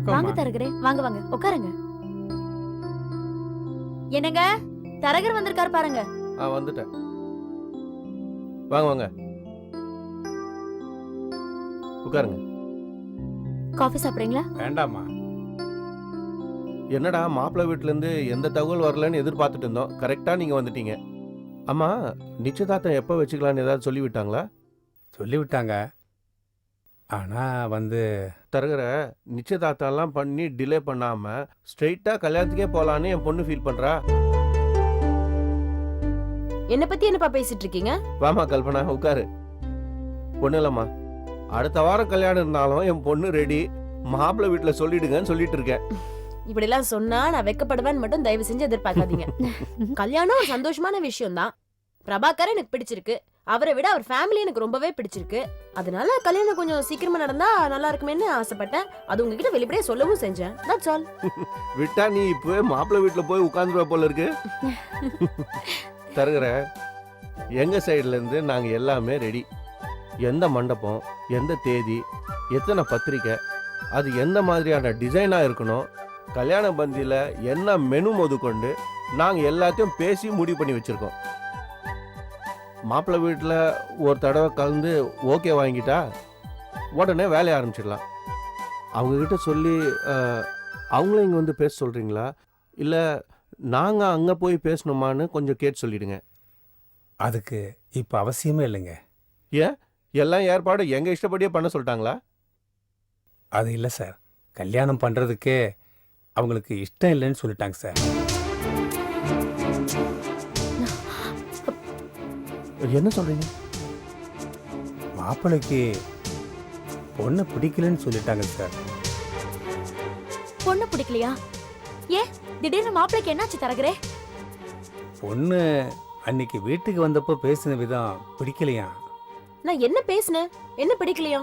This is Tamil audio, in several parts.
வணக்கம் வாங்க தரகரே வாங்க வாங்க உட்காருங்க. என்னங்க? தரகர் வந்திருக்காரு பாருங்க. ஆ வந்துட்டேன். வாங்க வாங்க. உட்காருங்க. காஃபி சாப்பிடுறீங்களா? வேண்டாமா என்னடா மாப்பிள்ளை வீட்டிலேருந்து எந்த தகவல் வரலன்னு எதிர்பார்த்துட்டு இருந்தோம். கரெக்டாக நீங்கள் வந்துட்டீங்க. அம்மா நிச்சயதார்த்தம் எப்போ வச்சுக்கலான்னு ஏதாவது சொல்லி விட்டாங்களா சொல்லிவிட்டாங்க. ஆனா வந்து தரகர நிச்சயதார்த்தம்லாம் பண்ணி டிலே பண்ணாமல் ஸ்ட்ரெயிட்டாக கல்யாணத்துக்கே போகலான்னு என் பொண்ணு ஃபீல் பண்ணுறா என்ன பத்தி என்னப்பா பேசிட்டு இருக்கீங்க? வாமா கல்பனா உட்காரு. பொண்ணு இல்லைம்மா. அடுத்த வாரம் கல்யாணம் இருந்தாலும் என் பொண்ணு ரெடி மாப்பிள்ளை வீட்டில் சொல்லிடுங்கன்னு சொல்லிட்டு இருக்கேன். இப்படி எல்லாம் சொன்னா நான் வெக்கப்படுவேன்னு மட்டும் தயவு செஞ்சு எதிர்பார்க்காதீங்க. கல்யாணம் ஒரு சந்தோஷமான விஷயம் தான் பிரபாகர் எனக்கு பிடிச்சிருக்கு. அவரை விட அவர் ஃபேமிலி எனக்கு ரொம்பவே பிடிச்சிருக்கு. அதனால கல்யாணம் கொஞ்சம் சீக்கிரமா நடந்தா நல்லா இருக்குமேன்னு ஆசைப்பட்டேன். அது உங்ககிட்ட வெளிப்படையா சொல்லவும் செஞ்சேன். தட்ஸ் ஆல் விட்டா நீ இப்பவே மாப்பிள்ளை வீட்டில் போய் உட்காந்துருவ போல இருக்கு. தருகிற எங்க சைடுல இருந்து நாங்க எல்லாமே ரெடி எந்த மண்டபம் எந்த தேதி எத்தனை பத்திரிக்கை அது எந்த மாதிரியான டிசைனா இருக்கணும் கல்யாண பந்தியில என்ன மெனு முதற்கொண்டு நாங்க எல்லாத்தையும் பேசி முடிவு பண்ணி வச்சிருக்கோம். மாப்பிள்ளை வீட்டில் ஒரு தடவை கலந்து ஓகே வாங்கிட்டா உடனே வேலைய ஆரம்பிச்சிடலாம். அவங்கக்கிட்ட சொல்லி அவங்களும் இங்கே வந்து பேச சொல்கிறீங்களா இல்லை நாங்கள் அங்கே போய் பேசணுமான்னு கொஞ்சம் கேட்டு சொல்லிடுங்க. அதுக்கு இப்ப அவசியமே இல்லைங்க. எல்லாம் ஏற்பாடு எங்கள் இஷ்டப்படியே பண்ண சொல்லிட்டாங்களா? அது இல்லை சார். கல்யாணம் பண்றதுக்கே அவங்களுக்கு இஷ்டம் இல்லைன்னு சொல்லிட்டாங்க சார். என்ன சொல்கிறீங்க மாப்பிள்ளைக்கு பொண்ணை பிடிக்கலன்னு சொல்லிட்டாங்க சார். பொண்ணு பிடிக்கலையா? ஏன்? திடீர்னு மாப்பிளைக்கு என்னாச்சு தரகரே? பொண்ணு அன்னைக்கு வீட்டுக்கு வந்தப்போ பேசின விதம் பிடிக்கலையா? நான் என்ன பேசினேன்? என்ன பிடிக்கலையா?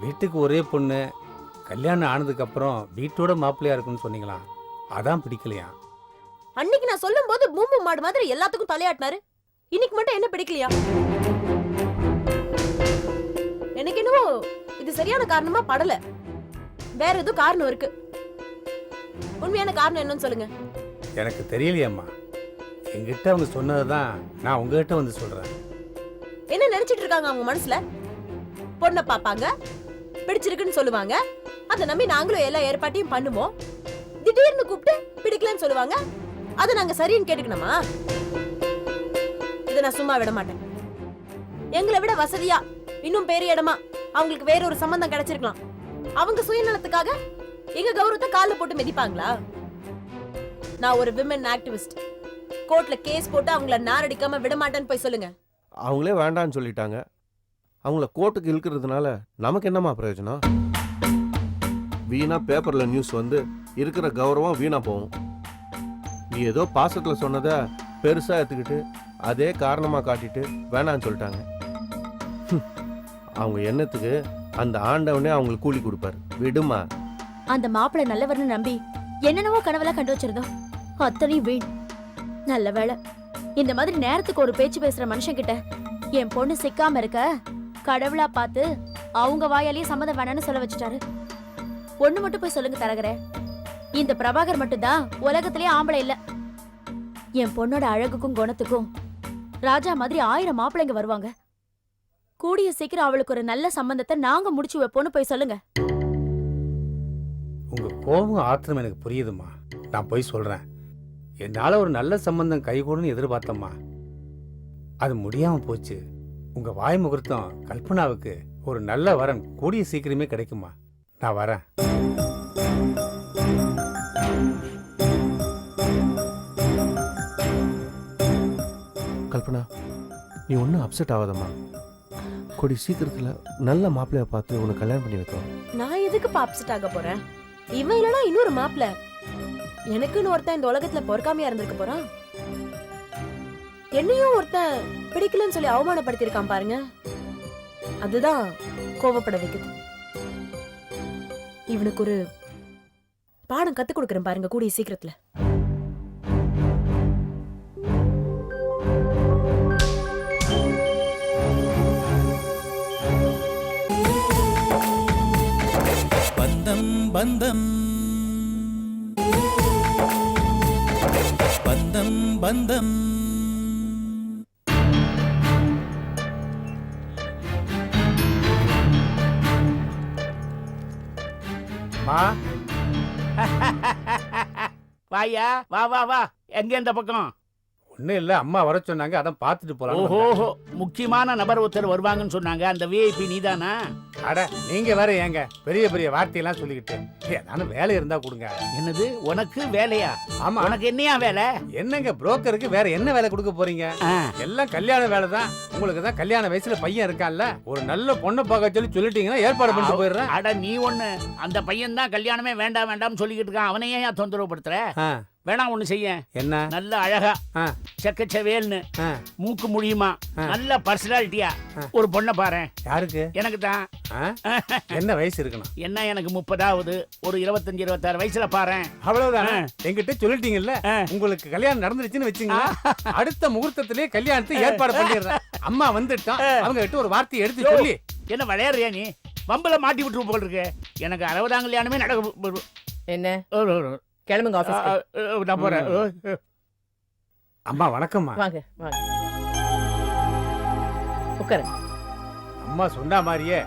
வீட்டுக்கு ஒரே பொண்ணு கல்யாணம் ஆனதுக்கு அப்புறம் வீட்டோட மாப்பிள்ளையா இருக்குன்னு சொன்னீங்களா? அதான் பிடிக்கலையா? அன்னைக்கு நான் சொல்லும் போது பூம்பு மாடு மாதிரி எல்லாத்துக்கும் தலையாட்டினாரு. இன்னைக்கு மட்டும் என்ன பிடிக்கலையா? எனக்கு என்னவோ இது சரியான காரணமா படல. வேற எதுவும் காரணம் இருக்கு. உண்மையான காரணம் என்னன்னு சொல்லுங்க. எனக்கு தெரியலையம்மா. என்கிட்ட அவங்க சொன்னதை தான் நான் உங்ககிட்ட வந்து சொல்றேன். என்ன நினைச்சிட்டு இருக்காங்க அவங்க மனசுல? பொண்ணை பாப்பாங்க பிடிச்சிருக்குன்னு சொல்லுவாங்க. அதை நம்பி நாங்களும் எல்லா ஏற்பாட்டையும் பண்ணுவோம். திடீர்னு கூப்பிட்டு பிடிக்கலன்னு சொல்லுவாங்க. அதை நாங்க சரின்னு கேட்டுக்கணுமா? இதை நான் சும்மா விட மாட்டேன். எங்களை விட வசதியா இன்னும் பெரிய இடமா அவங்களுக்கு வேற ஒரு சம்பந்தம் கிடைச்சிருக்கலாம். அவங்க சுயநலத்துக்காக எங்க கௌரவத்தை காலில் போட்டு மிதிப்பாங்களா? நான் ஒரு விமன் ஆக்டிவிஸ்ட் கோர்ட்ல கேஸ் போட்டு அவங்கள நாரடிக்காம விட மாட்டேன்னு போய் சொல்லுங்க. அவங்களே வேண்டான்னு சொல்லிட்டாங்க. அவங்கள கோர்ட்டுக்கு இழுக்கிறதுனால நமக்கு என்னம்மா பிரயோஜனம்? வீணா பேப்பர்ல நியூஸ் வந்து இருக்கிற கௌரவம் வீணா போகும். நீ ஏதோ பாசத்தில் சொன்னதை பெருசாக எடுத்துக்கிட்டு அதே காரணமாக காட்டிட்டு வேணான்னு சொல்லிட்டாங்க. அவங்க எண்ணத்துக்கு அந்த ஆண்டவனே அவங்களுக்கு கூலி கொடுப்பாரு. விடுமா? அந்த மாப்பிள்ளை நல்லவர்னு நம்பி என்னென்னவோ கனவெல்லாம் கண்டு வச்சிருந்தோம். அத்தனையும் வீண். நல்ல வேளை. இந்த மாதிரி நேரத்துக்கு ஒரு பேச்சு பேசுற மனுஷன் கிட்ட என் பொண்ணு சிக்காம இருக்க கடவுளா பார்த்து அவங்க வாயாலேயே சம்மதம் வேணாம்னு சொல்ல வச்சுட்டாரு. ஒண்ணு மட்டும் போய் சொல்லுங்க தரகரே. இந்த பிரபாகர் மட்டும்தான் உலகத்திலே ஆம்பளை இல்லை. என் பொண்ணோட அழகுக்கும் குணத்துக்கும் ராஜா மாதிரி ஆயிரம் மாப்பிள்ளைங்க வருவாங்க. கூடிய சீக்கிரம் அவளுக்கு ஒரு நல்ல சம்பந்தத்தை நாங்க முடிச்சு வைப்போம்னு போய் சொல்லுங்க. உங்க கோபம் ஆத்திரம் எனக்கு புரியுதுமா நான் போய் சொல்றேன். என்னால ஒரு நல்ல சம்பந்தம் கைகூடுன்னு எதிர்பார்த்தம்மா. அது முடியாம போச்சு. உங்க வாய் முகூர்த்தம் கல்பனாவுக்கு ஒரு நல்ல வரன் கூடிய சீக்கிரமே கிடைக்குமா நான் வரேன். கல்பனா நீ ஒன்றும் அப்செட் ஆகாதம்மா. கொடி சீக்கிரத்தில் நல்ல மாப்பிள்ளைய பார்த்து உனக்கு கல்யாணம் பண்ணி வைக்கிறோம் நான் எதுக்கு பாப்செட் ஆக போறேன்? இவன் இல்லைனா இன்னொரு மாப்பிள்ள. எனக்குன்னு ஒருத்தன் இந்த உலகத்துல பொறுக்காமையா இருந்திருக்க போறான். என்னையும் ஒருத்தன் பிடிக்கலன்னு சொல்லி அவமானப்படுத்தியிருக்கான் பாருங்க. அதுதான் கோவப்பட வைக்குது. இவனுக்கு ஒரு பாடம் கத்து கொடுக்குறேன் பாருங்க கூடிய சீக்கிரத்துல. பந்தம். பந்தம் பந்தம். மா. வாயா வா வா வா. எங்க இந்த பக்கம்? ஒன்றும் இல்லை அம்மா வர சொன்னாங்க அதான் பார்த்துட்டு போகலாம் ஓஹோஹோ முக்கியமான நபர் ஒருத்தர் வருவாங்கன்னு சொன்னாங்க அந்த விஐபி நீதானா? அட நீங்க வேற ஏங்க பெரிய பெரிய வார்த்தையெல்லாம் சொல்லிக்கிட்டு. ஏதானும் வேலை இருந்தா கொடுங்க. என்னது உனக்கு வேலையா? ஆமா. உனக்கு என்னையா வேலை? என்னங்க புரோக்கருக்கு வேற என்ன வேலை கொடுக்க போறீங்க? எல்லாம் கல்யாண வேலை தான். உங்களுக்கு தான் கல்யாண வயசுல பையன் இருக்கான்ல ஒரு நல்ல பொண்ணை பார்க்க சொல்லி சொல்லிட்டீங்கன்னா ஏற்பாடு பண்ணிட்டு போயிடுறேன். அட நீ ஒண்ணு அந்த பையன் தான் கல்யாணமே வேண்டாம் வேண்டாம்னு சொல்லிக்கிட்டு இருக்கான் அவனையே தொந்தரவு படுத்துற ஆ, வேணா ஒண்ணு செய்ய. என்ன? நல்ல அழகா. ஆ. செக்கச்சவேல்னு. மூக்கு முடியுமா. நல்ல பர்சனாலிட்டியா. ஒரு பொண்ணை பாரு. யாருக்கு? எனக்கு தான். ஆ? என்ன வயசு இருக்கணும்? என்ன எனக்கு முப்பதாவது? ஒரு இருபத்தஞ்சு இருபத்தாறு வயசுல பாரு. அவ்வளவுதானே? ஆ. என்கிட்ட சொல்லிட்டீங்கல்ல? ஆ. உங்களுக்கு கல்யாணம் நடந்துருச்சுன்னு வச்சுங்க அடுத்த முகூர்த்தத்திலேயே கல்யாணத்தை ஏற்பாடு பண்ணிடுறேன். அம்மா வந்துட்டோம் அவங்க கிட்ட ஒரு வார்த்தையை எடுத்து. சொல்லி. என்ன விளையாடுறியா நீ? வம்புல மாட்டி விட்டுரு போல் இருக்கு. எனக்கு அறுபதாம் கல்யாணமே நடக்க என்ன? கிளம்புங்க ஆ, ஆபீஸ்க்கு ஆ, நான் போறேன். அம்மா வணக்கம்மா. வாங்க வாங்க. உட்காருங்க. அம்மா சொன்ன மாதிரியே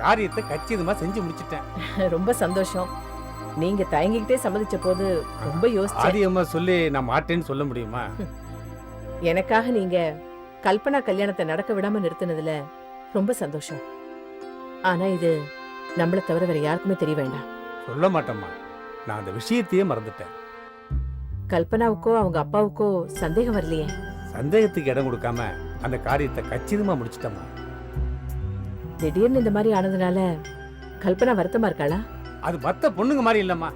காரியத்தை கச்சிதமா செஞ்சு முடிச்சிட்டேன். ரொம்ப சந்தோஷம். நீங்க தயங்கிக்கிட்டே சம்மதிச்ச போது ரொம்ப யோசிச்சேன். ஆதியம்மா சொல்லி நான் மாட்டேன்னு சொல்ல முடியுமா? எனக்காக நீங்க கல்பனா கல்யாணத்தை நடக்க விடாம நிறுத்தினதுல ரொம்ப சந்தோஷம். ஆனா இது நம்மள தவிர வேற யாருக்குமே தெரிய வேண்டாம். சொல்ல மாட்டேம்மா. நான் அந்த விஷயத்தையே மறந்துட்டேன். கல்பனாவுக்கோ அவங்க அப்பாவுக்கோ சந்தேகம் வரலையே? சந்தேகத்துக்கு இடம் கொடுக்காம அந்த காரியத்தை கச்சிதமா முடிச்சிட்டேம்மா. திடீர்னு இந்த மாதிரி ஆனதுனால கல்பனா வருத்தமா இருக்காளா? அது மத்த பொண்ணுங்க மாதிரி இல்லம்மா.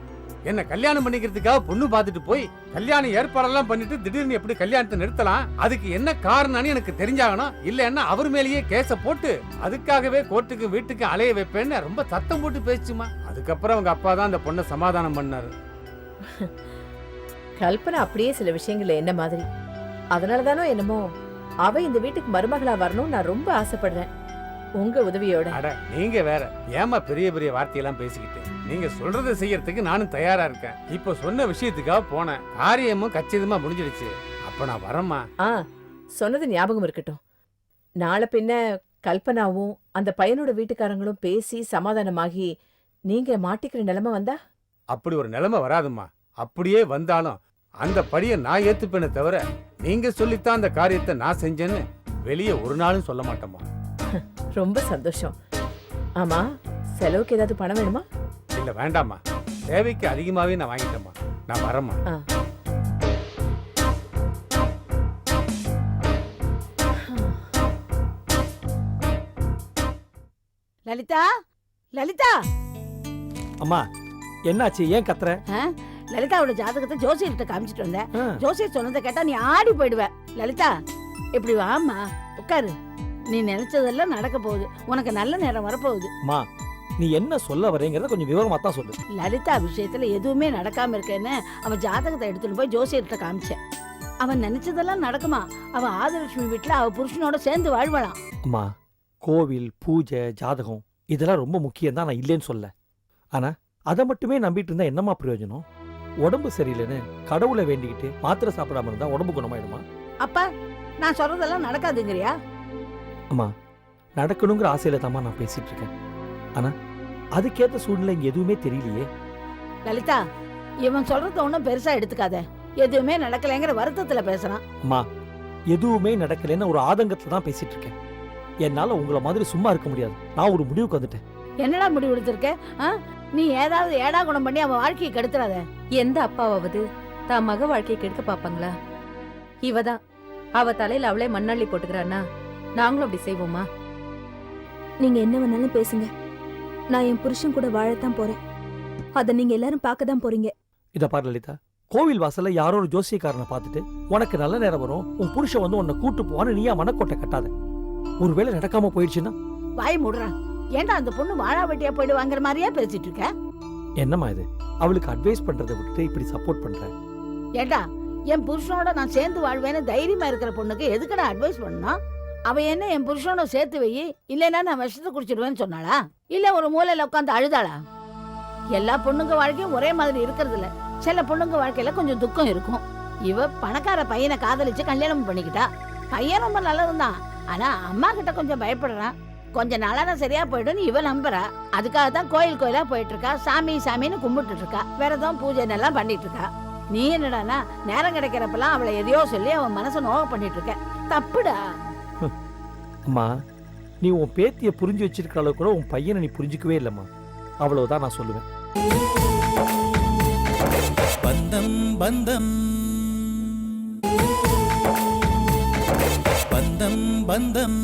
என்ன கல்யாணம் பண்ணிக்கிறதுக்காக பொண்ணு பார்த்துட்டு போய் கல்யாணம் ஏற்பாடெல்லாம் பண்ணிட்டு திடீர்னு எப்படி கல்யாணத்தை நிறுத்தலாம்? அதுக்கு என்ன காரணம்னு எனக்கு தெரிஞ்சாகணும். இல்லைன்னா அவர் மேலேயே கேஸ போட்டு அதுக்காகவே கோர்ட்டுக்கு வீட்டுக்கு அலைய வைப்பேன்னு ரொம்ப சத்தம் போட்டு பேசுச்சுமா அதுக்கப்புறம் அவங்க அப்பா தான் அந்த பொண்ணை சமாதானம் பண்ணாரு. கல்பனா அப்படியே சில விஷயங்கள்ல என்ன மாதிரி? அதனால தானோ என்னமோ அவ இந்த வீட்டுக்கு மருமகளா வரணும்னு நான் ரொம்ப ஆசைப்படுறேன். உங்க உதவியோட. அட நீங்க வேற. ஏமா பெரிய பெரிய வார்த்தையெல்லாம் பேசிக்கிட்டு? நீங்க சொல்றதை செய்யறதுக்கு நானும் தயாரா இருக்கேன். இப்போ சொன்ன விஷயத்துக்காக போனேன். காரியமும் கச்சிதமா முடிஞ்சிடுச்சு. அப்ப நான் வரேம்மா. ஆ சொன்னது ஞாபகம் இருக்கட்டும். நாளை பின்ன கல்பனாவும் அந்த பையனோட வீட்டுக்காரங்களும் பேசி சமாதானமாகி நீங்க மாட்டிக்கிற நிலைமை வந்தா? அப்படி ஒரு நிலைமை வராதும்மா. அப்படியே வந்தாலும் அந்த படியை நான் ஏத்துப்பேனே தவிர நீங்க சொல்லித்தான் அந்த காரியத்தை நான் செஞ்சேன்னு வெளியே ஒரு நாளும் சொல்ல மாட்டேம்மா. ரொம்ப சந்தோஷம். ஆமா செலவுக்கு ஏதாவது பணம் வேணுமா? இல்ல வேண்டாம்மா. தேவைக்கு அதிகமாவே நான் வாங்கிட்டேம்மா. நான் வரேம்மா. ஆ. லலிதா? லலிதா? அம்மா என்னாச்சு? ஏன் கத்துற? லலிதாவோட ஜாதகத்தை ஜோசியர்கிட்ட காமிச்சிட்டு வந்தேன். ஜோசியர் சொன்னதை கேட்டா நீ ஆடி போயிடுவ. லலிதா இப்படி வாம்மா உட்காரு. நீ நினைச்சதெல்லாம் நடக்க போகுது. உனக்கு நல்ல நேரம் வரப்போகுது. அம்மா நீ என்ன சொல்ல வரேங்கிறத கொஞ்சம் விவரமா தான் சொல்லு. லலிதா விஷயத்துல எதுவுமே நடக்காம இருக்கேன்னு அவன் ஜாதகத்தை எடுத்துட்டு போய் ஜோசியர்கிட்ட காமிச்சேன். அவன் நினைச்சதெல்லாம் நடக்குமா? அவன் ஆதிலட்சுமி வீட்டுல அவ புருஷனோட சேர்ந்து வாழ்வலாம் அம்மா கோவில் பூஜை ஜாதகம் இதெல்லாம் ரொம்ப முக்கியம் தான் நான் இல்லைன்னு சொல்ல. ஆனா அதை மட்டுமே நம்பிட்டு இருந்தா என்னம்மா பிரயோஜனம்? உடம்பு சரியில்லைன்னு கடவுளை வேண்டிக்கிட்டு மாத்திரை சாப்பிடாம இருந்தா உடம்பு குணமாயிடுமா? அப்பா நான் சொல்றதெல்லாம் நடக்காதுங்கிறியா? நடக்கணுங்கிற ஆசையில தாம்மா நான் பேசிட்டு இருக்கேன் ஆனா அதுக்கேத்த சூழ்நிலை இங்க எதுவுமே தெரியலையே. லலிதா இவன் சொல்றத ஒன்றும் பெருசா எடுத்துக்காத. எதுவுமே நடக்கலைங்கிற வருத்தத்துல பேசுறான். அம்மா எதுவுமே நடக்கலைன்னு ஒரு ஆதங்கத்துல தான் பேசிட்டு இருக்கேன் என்னால உங்களை மாதிரி சும்மா இருக்க முடியாது. நான் ஒரு முடிவுக்கு வந்துட்டேன். என்னடா முடிவு எடுத்திருக்க? நீ ஏதாவது ஏடா குணம் பண்ணி அவன் வாழ்க்கையை கெடுத்துறாத. எந்த அப்பாவாவது தான் மக வாழ்க்கையை கெடுக்க பாப்பாங்களா இவதான். அவ தலையில அவளே மண்ணள்ளி போட்டுக்கிறான்னா நாங்களும் அப்படி செய்வோமா? நீங்க என்ன வேணாலும் பேசுங்க. நான் என் புருஷன் கூட வாழத்தான் போறேன். அத நீங்க எல்லாரும் பார்க்க தான் போறீங்க. இத பாரு லலிதா கோவில் வாசல்ல யாரோ ஒரு ஜோசியக்காரனை பார்த்துட்டு உனக்கு நல்ல நேரம் வரும். உன் புருஷன் வந்து உன்னை கூட்டு போவான்னு நீயா மனக்கோட்டை கட்டாத. ஒருவேளை நடக்காம போயிடுச்சுன்னா? வாய் மூடுறான் ஏன்டா அந்த பொண்ணு வாழா வெட்டியா போயிடுவாங்கிற மாதிரியே பேசிட்டு இருக்க? என்னம்மா இது? அவளுக்கு அட்வைஸ் பண்றதை விட்டுட்டு இப்படி சப்போர்ட் பண்ற? ஏண்டா என் புருஷனோட நான் சேர்ந்து வாழ்வேன்னு தைரியமா இருக்கிற பொண்ணுக்கு எதுக்குடா அட்வைஸ் பண்ணா அவ என்ன என் புருஷனோட சேர்த்து வை இல்லைன்னா நான் விஷத்தை குடிச்சிடுவேன்னு சொன்னாளா? இல்ல ஒரு மூலையில உட்காந்து அழுதாளா? எல்லா பொண்ணுங்க வாழ்க்கையும் ஒரே மாதிரி இருக்கிறது இல்ல சில பொண்ணுங்க வாழ்க்கையில கொஞ்சம் துக்கம் இருக்கும். இவ பணக்கார பையனை காதலிச்சு கல்யாணம் பண்ணிக்கிட்டா. பையன் ரொம்ப நல்லவன்தான் ஆனா அம்மா கிட்ட கொஞ்சம் பயப்படுறான். கொஞ்ச நாளா நான் சரியா போயிடும்னு இவ நம்புறா. அதுக்காக தான் கோயில் கோயிலா போயிட்டு இருக்கா சாமி சாமின்னு கும்பிட்டுட்டு இருக்கா விரதம் பூஜை எல்லாம் பண்ணிட்டு இருக்கா நீ என்னடானா நேரம் கிடைக்கிறப்பெல்லாம் அவளை எதையோ சொல்லி அவன் மனசை நோக பண்ணிட்டு இருக்க தப்புடா அம்மா நீ உன் பேத்தியை புரிஞ்சு வச்சிருக்கிற அளவுக்கு கூட உன் பையனை நீ புரிஞ்சுக்கவே இல்லைம்மா. அவ்வளவுதான் நான் சொல்லுவேன். பந்தம் பந்தம். பந்தம் பந்தம்.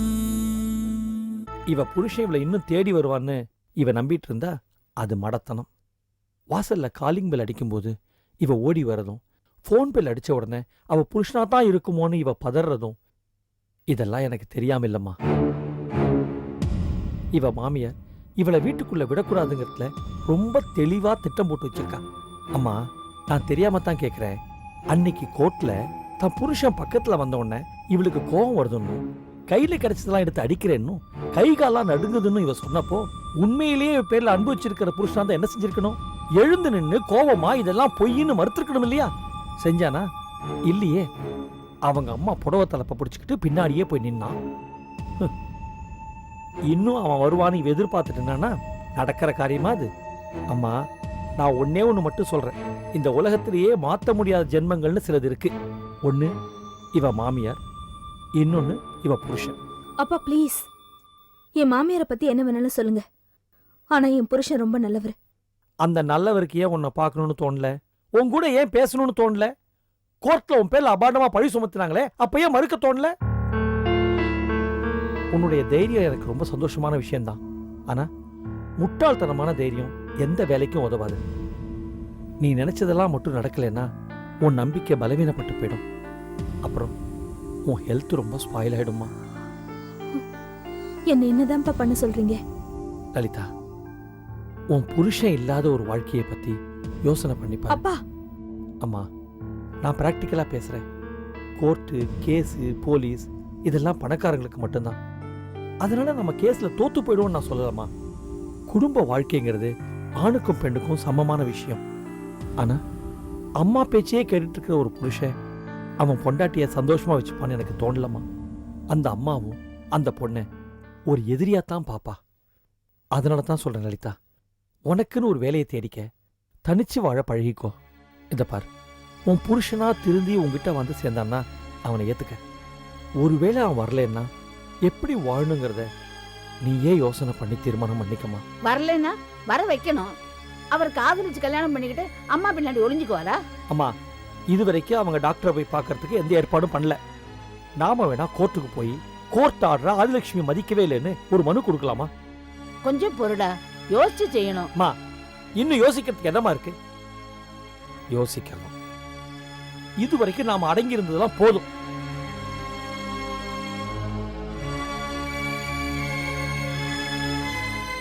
இவ புருஷன் இவளை இன்னும் தேடி வருவான்னு இவ நம்பிட்டு இருந்தா அது மடத்தனம். வாசல்ல காலிங் பெல் அடிக்கும்போது இவ ஓடி வரதும் ஃபோன் பெல் அடிச்ச உடனே அவ புருஷனா தான் இருக்குமோன்னு இவ பதறதும் இதெல்லாம் எனக்கு தெரியாம இல்லம்மா இவ மாமியார் இவளை வீட்டுக்குள்ள விடக்கூடாதுங்கிறதுல ரொம்ப தெளிவா திட்டம் போட்டு வச்சிருக்கா. அம்மா நான் தெரியாம தான் கேக்குறேன். அன்னைக்கு கோர்ட்ல தன் புருஷன் பக்கத்துல வந்த உடனே இவளுக்கு கோபம் வருதுன்னு கையில கிடைச்சதெல்லாம் எடுத்து அடிக்கிறேன்னு கை காலாம் நடுங்குதுன்னு இவ சொன்னப்போ உண்மையிலேயே இவ பேர்ல அன்பு வச்சிருக்கிற புருஷனா தான் என்ன செஞ்சிருக்கணும்? எழுந்து நின்னு கோவமா இதெல்லாம் பொய்ன்னு மறுத்திருக்கணும் இல்லையா? செஞ்சானா? இல்லையே. அவங்க அம்மா புடவை தலைப்பை பிடிச்சிக்கிட்டு பின்னாடியே போய் நின்னான் இன்னும் அவன் வருவான்னு இவ எதிர்பார்த்துட்டு என்னன்னா நடக்கிற காரியமா அது? அம்மா நான் ஒன்னே ஒன்று மட்டும் சொல்றேன். இந்த உலகத்திலேயே மாத்த முடியாத ஜென்மங்கள்னு சிலது இருக்கு. ஒன்று இவ மாமியார். இன்னொன்னு இவ புருஷன். அப்பா ப்ளீஸ். என் மாமியாரை பத்தி என்ன வேணாலும் சொல்லுங்க. ஆனா என் புருஷன் ரொம்ப நல்லவர். அந்த நல்லவருக்கு ஏன் உன்னை பார்க்கணும்னு தோணல? உன் கூட ஏன் பேசணும்னு தோணல? கோர்ட்ல உன் பேர்ல அபாண்டமா பழி சுமத்துனாங்களே அப்ப ஏன் மறுக்க தோணல? உன்னுடைய தைரியம் எனக்கு ரொம்ப சந்தோஷமான விஷயம்தான். ஆனா முட்டாள்தனமான தைரியம் எந்த வேலைக்கும் உதவாது. நீ நினைச்சதெல்லாம் மட்டும் நடக்கலைன்னா உன் நம்பிக்கை பலவீனப்பட்டு போயிடும். அப்புறம் உன் ஹெல்த் ரொம்ப ஸ்பாயில் ஆயிடுமா என்ன என்னதான்ப்பா பண்ண சொல்றீங்க? லலிதா உன் புருஷன் இல்லாத ஒரு வாழ்க்கையை பத்தி யோசனை பண்ணி பாரு. அப்பா! அம்மா நான் ப்ராக்டிக்கலாக பேசுகிறேன் கோர்ட்டு கேஸு போலீஸ் இதெல்லாம் பணக்காரங்களுக்கு மட்டும்தான். அதனால நம்ம கேஸில் தோத்து போயிடுவோம்னு நான் சொல்லலாமா குடும்ப வாழ்க்கைங்கிறது ஆணுக்கும் பெண்ணுக்கும் சமமான விஷயம். ஆனா அம்மா பேச்சையே கேட்டுட்டு இருக்கிற ஒரு புருஷன் அவன் பொண்டாட்டியை சந்தோஷமா வச்சுப்பான்னு எனக்கு தோணலம்மா. அந்த அம்மாவும் அந்த பொண்ணை ஒரு எதிரியா தான் பாப்பா. அதனால தான் சொல்றேன் லலிதா உனக்குன்னு ஒரு வேலையை தேடிக்க தனிச்சு வாழ பழகிக்கோ. இதை பார் உன் புருஷனா திருந்தி உன்கிட்ட வந்து சேர்ந்தான்னா அவனை ஏத்துக்க. ஒருவேளை அவன் வரலன்னா எப்படி வாழணுங்கிறத நீயே யோசனை பண்ணி தீர்மானம் பண்ணிக்கமா வரலைன்னா வர வைக்கணும். அவர் காதலிச்சு கல்யாணம் பண்ணிக்கிட்டு அம்மா பின்னாடி ஒளிஞ்சுக்குவாரா? அம்மா இதுவரைக்கும் அவங்க டாக்டரை போய் பார்க்கறதுக்கு எந்த ஏற்பாடும் பண்ணல. நாம வேணா கோர்ட்டுக்கு போய் கோர்ட் ஆர்டர் ஆதிலட்சுமி மதிக்கவே இல்லைன்னு ஒரு மனு கொடுக்கலாமா? கொஞ்சம் பொருடா யோசிச்சு செய்யணும். இன்னும் யோசிக்கிறதுக்கு என்னமா இருக்கு? யோசிக்கணும். இதுவரைக்கும் நாம அடங்கி இருந்ததெல்லாம் போதும்.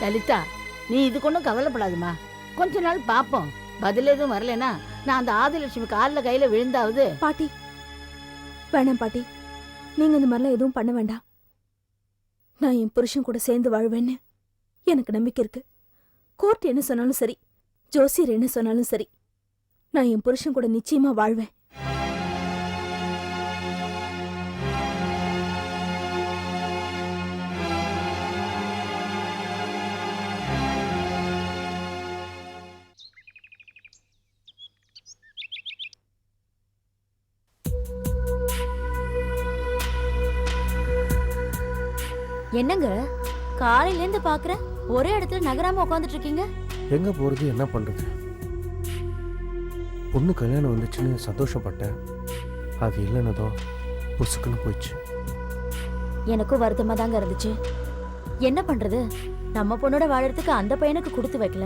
லலிதா நீ இதுக்கு ஒன்றும் கவலைப்படாதுமா கொஞ்ச நாள் பாப்போம் பதில் எதுவும் வரலைன்னா நான் அந்த ஆதிலட்சுமி காலில் கையில் விழுந்தாவது? பாட்டி வேணாம் பாட்டி. நீங்க இந்த மாதிரிலாம் எதுவும் பண்ண வேண்டாம். நான் என் புருஷன் கூட சேர்ந்து வாழ்வேன்னு எனக்கு நம்பிக்கை இருக்கு. கோர்ட் என்ன சொன்னாலும் சரி ஜோசியர் என்ன சொன்னாலும் சரி நான் என் புருஷன் கூட நிச்சயமா வாழ்வேன். என்னங்க? காலையில இருந்து பாக்குறேன் ஒரே இடத்துல நகராம உட்காந்துட்டு இருக்கீங்க எங்க போறது என்ன பண்றது? பொண்ணு கல்யாணம் வந்துச்சுன்னு சந்தோஷப்பட்டேன் அது இல்லைன்னதும் புசுக்குன்னு போயிடுச்சு. எனக்கும் வருத்தமா தாங்க இருந்துச்சு. என்ன பண்றது? நம்ம பொண்ணோட வாழறதுக்கு அந்த பையனுக்கு கொடுத்து வைக்கல.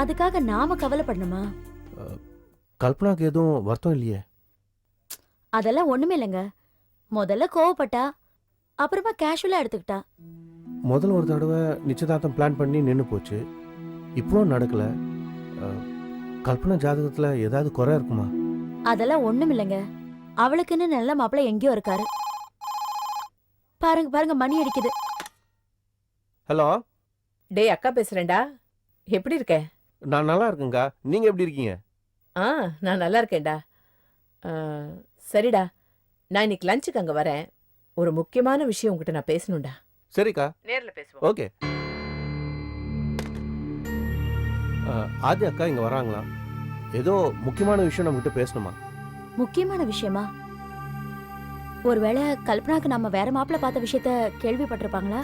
அதுக்காக நாம கவலைப்படணுமா? கல்பனாக்கு எதுவும் வருத்தம் இல்லையே? அதெல்லாம் ஒண்ணுமே இல்லைங்க. முதல்ல கோவப்பட்டா அப்புறமா கேஷுவலா எடுத்துக்கிட்டா. முதல் ஒரு தடவை நிச்சயதார்த்தம் பிளான் பண்ணி நின்று போச்சு. இப்போவும் நடக்கல. அஹ், கல்பனா ஜாதகத்தில் ஏதாவது குறை இருக்குமா? அதெல்லாம் ஒண்ணும் இல்லைங்க. அவளுக்குன்னு நல்ல மாப்பிள்ளை எங்கேயோ இருக்காரு. பாருங்க பாருங்க மணி அடிக்குது. ஹலோ? டேய் அக்கா பேசுறேன்டா. எப்படி இருக்க? நான் நல்லா இருக்கேங்க்கா நீங்க எப்படி இருக்கீங்க? ஆ நான் நல்லா இருக்கேன்டா. ஆ, சரிடா. நான் இன்னைக்கு லஞ்சுக்கு அங்க வரேன். ஒரு முக்கியமான விஷயம் உங்ககிட்ட நான் பேசணும்டா. சரிக்கா. நேர்ல பேசுவோம். ஓகே. ஆதி அக்கா இங்க வராங்களா? ஏதோ முக்கியமான விஷயம் நம்மகிட்ட பேசணுமா? முக்கியமான விஷயமா? ஒருவேளை கல்பனாக்கு நம்ம வேற மாப்பிள்ள பார்த்த விஷயத்த கேள்விப்பட்டிருப்பாங்களா?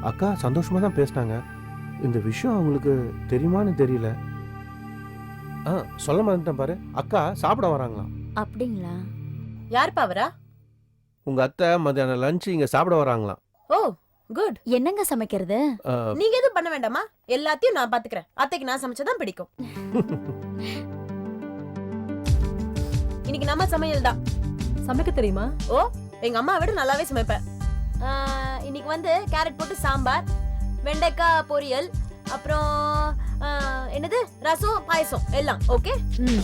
அக்கா சந்தோஷமா தான் பேசினாங்க. இந்த விஷயம் அவங்களுக்கு தெரியுமான்னு தெரியல. ஆ சொல்ல மறந்துட்டேன் பாரு. அக்கா சாப்பிட வராங்களாம் அப்படிங்களா? யாருப்பா அவரா? உங்க அத்தை மத்தியானம் லஞ்ச் இங்க சாப்பிட வராங்களாம். ஓ குட் என்னங்க சமைக்கிறது? ஆ, நீங்க எதுவும் பண்ண வேண்டாமா? எல்லாத்தையும் நான் பாத்துக்கிறேன். அத்தைக்கு நான் சமைச்சதான் பிடிக்கும். இன்னைக்கு நம்ம சமையல் தான். சமைக்க தெரியுமா? எங்க அம்மா விட நல்லாவே சமைப்பேன். ஆ, இன்னைக்கு வந்து கேரட் போட்டு சாம்பார் வெண்டைக்காய் பொரியல் அப்புறம் ஆ, என்னது? ரசம் பாயசம் எல்லாம். ஓகே ம்.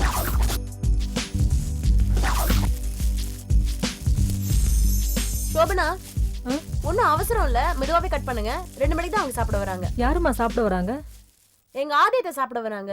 சோபனா ஒன்னும் அவசரம் இல்ல. மெதுவாவே கட் பண்ணுங்க. ரெண்டு மணிக்கு தான் அவங்க சாப்பிட வராங்க. யாரும்மா சாப்பிட வராங்க? எங்க ஆதியத்தை சாப்பிட வராங்க.